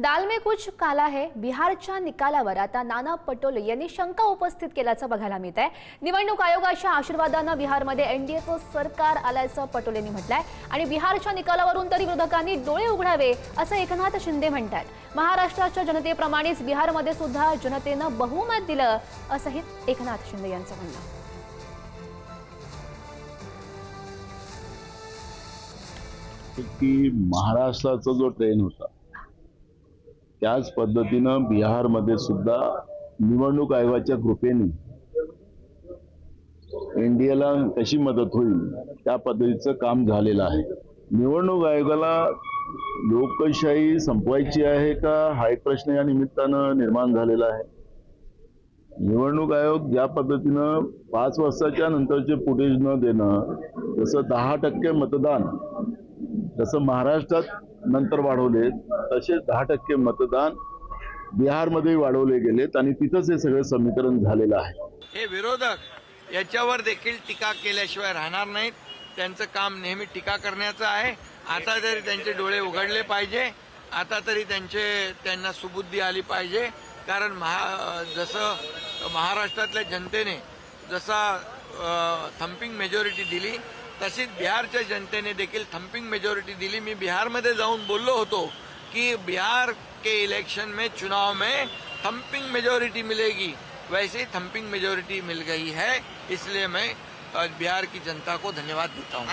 दाल में कुछ काला है। बिहारच्या निकालावर आता नाना पटोले यांनी शंका उपस्थित केल्याचं बघायला मिळत आहे निवडणूक आयोगाच्या आशीर्वादानं बिहारमध्ये एनडीएचं सरकार आल्याचं पटोलेंनी म्हटलंय. आणि बिहारच्या निकालावरून तरी विरोधकांनी डोळे उघडावे असं एकनाथ शिंदे म्हणतात महाराष्ट्राच्या जनतेप्रमाणेच बिहारमध्ये सुद्धा जनतेनं बहुमत दिलं असंही एकनाथ शिंदे यांचं म्हणणं. की महाराष्ट्राचा जो ट्रेन होता त्याच पद्धतीनं बिहारमध्ये सुद्धा निवडणूक आयोगाच्या कृपेने एनडीएला कशी मदत होईल त्या पद्धतीचं काम झालेलं आहे. निवडणूक आयोगाला लोकशाही संपवायची आहे का हा एक प्रश्न या निमित्तानं निर्माण झालेला आहे. निवडणूक आयोग ज्या पद्धतीनं पाच वर्षाच्या नंतरचे फुटेज न देणं जसं दहा टक्के मतदान जसं महाराष्ट्रात नंतर वाढवले. तसेच दहा टक्के मतदान बिहारमध्ये वाढवले गेलेत आणि तिथंच हे सगळं समीकरण झालेलं आहे. हे विरोधक याच्यावर देखील टीका केल्याशिवाय राहणार नाहीत. त्यांचं काम नेहमी टीका करण्याचं आहे. आता तरी त्यांचे डोळे उघडले पाहिजे. आता तरी त्यांचे त्यांना सुबुद्धी आली पाहिजे. कारण महा जसं महाराष्ट्रातल्या जनतेने जसा थम्पिंग मेजॉरिटी दिली तशीच बिहारच्या जनतेने देखील थम्पिंग मेजॉरिटी दिली. मी बिहारमध्ये जाऊन बोललो होतो कि बिहार के इलेक्शन में चुनाव में थम्पिंग मेजोरिटी मिलेगी. वैसे ही थम्पिंग मेजोरिटी मिल गई है, इसलिए मैं बिहार की जनता को धन्यवाद देता हूँ.